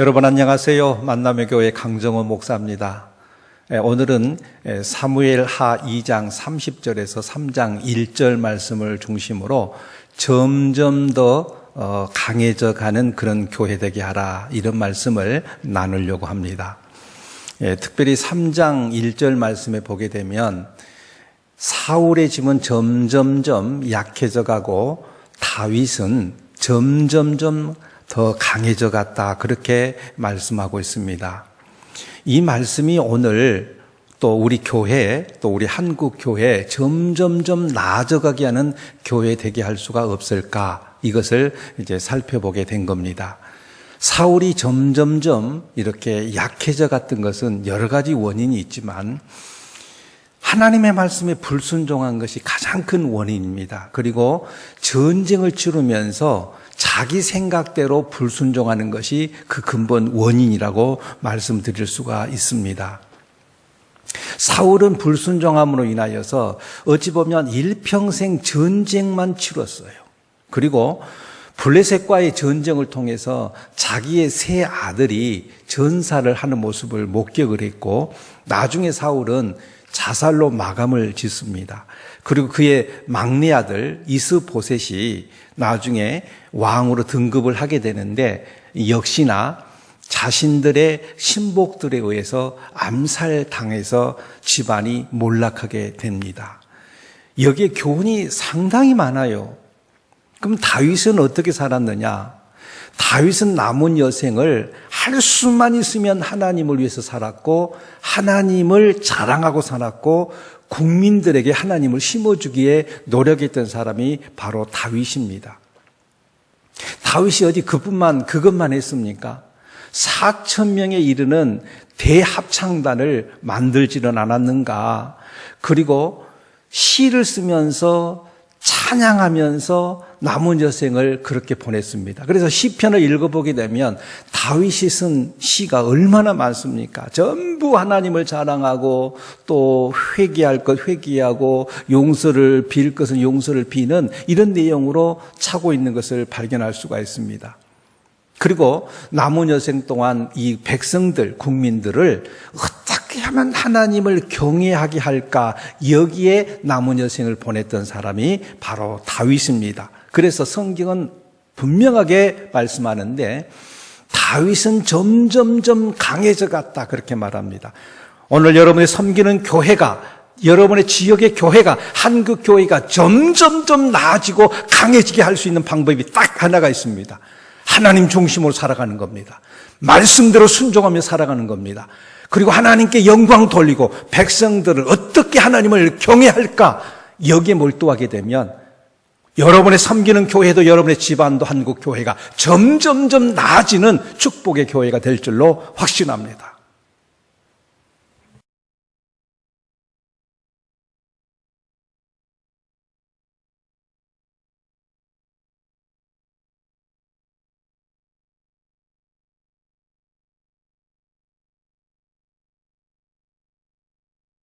여러분 안녕하세요. 만남의 교회 강정호 목사입니다. 예, 오늘은 예, 사무엘 하 2장 30절에서 3장 1절 말씀을 중심으로 점점 더 어, 강해져 가는 그런 교회 되게 하라 이런 말씀을 나누려고 합니다. 예, 특별히 3장 1절 말씀에 보게 되면 사울의 짐은 점점점 약해져 가고 다윗은 점점점 더 강해져 갔다. 그렇게 말씀하고 있습니다. 이 말씀이 오늘 또 우리 교회, 또 우리 한국 교회 점점점 나아져가게 하는 교회 되게 할 수가 없을까? 이것을 이제 살펴보게 된 겁니다. 사울이 점점점 이렇게 약해져 갔던 것은 여러 가지 원인이 있지만 하나님의 말씀에 불순종한 것이 가장 큰 원인입니다. 그리고 전쟁을 치르면서 자기 생각대로 불순종하는 것이 그 근본 원인이라고 말씀드릴 수가 있습니다. 사울은 불순종함으로 인하여서 어찌 보면 일평생 전쟁만 치렀어요. 그리고 블레셋과의 전쟁을 통해서 자기의 세 아들이 전사를 하는 모습을 목격을 했고 나중에 사울은 자살로 마감을 짓습니다. 그리고 그의 막내 아들 이스보셋이 나중에 왕으로 등급을 하게 되는데 역시나 자신들의 신복들에 의해서 암살당해서 집안이 몰락하게 됩니다. 여기에 교훈이 상당히 많아요. 그럼 다윗은 어떻게 살았느냐? 다윗은 남은 여생을 할 수만 있으면 하나님을 위해서 살았고 하나님을 자랑하고 살았고 국민들에게 하나님을 심어주기에 노력했던 사람이 바로 다윗입니다. 다윗이 어디 그뿐만 그것만 했습니까? 4천 명에 이르는 대합창단을 만들지는 않았는가? 그리고 시를 쓰면서 찬양하면서 남은 여생을 그렇게 보냈습니다. 그래서 시편을 읽어보게 되면 다윗이 쓴 시가 얼마나 많습니까? 전부 하나님을 자랑하고 또 회개할 것 회개하고 용서를 빌 것은 용서를 비는 이런 내용으로 차고 있는 것을 발견할 수가 있습니다. 그리고 남은 여생 동안 이 백성들, 국민들을 어떻게 하면 하나님을 경외하게 할까 여기에 남은 여생을 보냈던 사람이 바로 다윗입니다. 그래서 성경은 분명하게 말씀하는데 다윗은 점점점 강해져 갔다 그렇게 말합니다. 오늘 여러분이 섬기는 교회가 여러분의 지역의 교회가 한국 교회가 점점점 나아지고 강해지게 할 수 있는 방법이 딱 하나가 있습니다. 하나님 중심으로 살아가는 겁니다. 말씀대로 순종하며 살아가는 겁니다. 그리고 하나님께 영광 돌리고 백성들을 어떻게 하나님을 경외할까 여기에 몰두하게 되면 여러분의 섬기는 교회도 여러분의 집안도 한국 교회가 점점점 나아지는 축복의 교회가 될 줄로 확신합니다.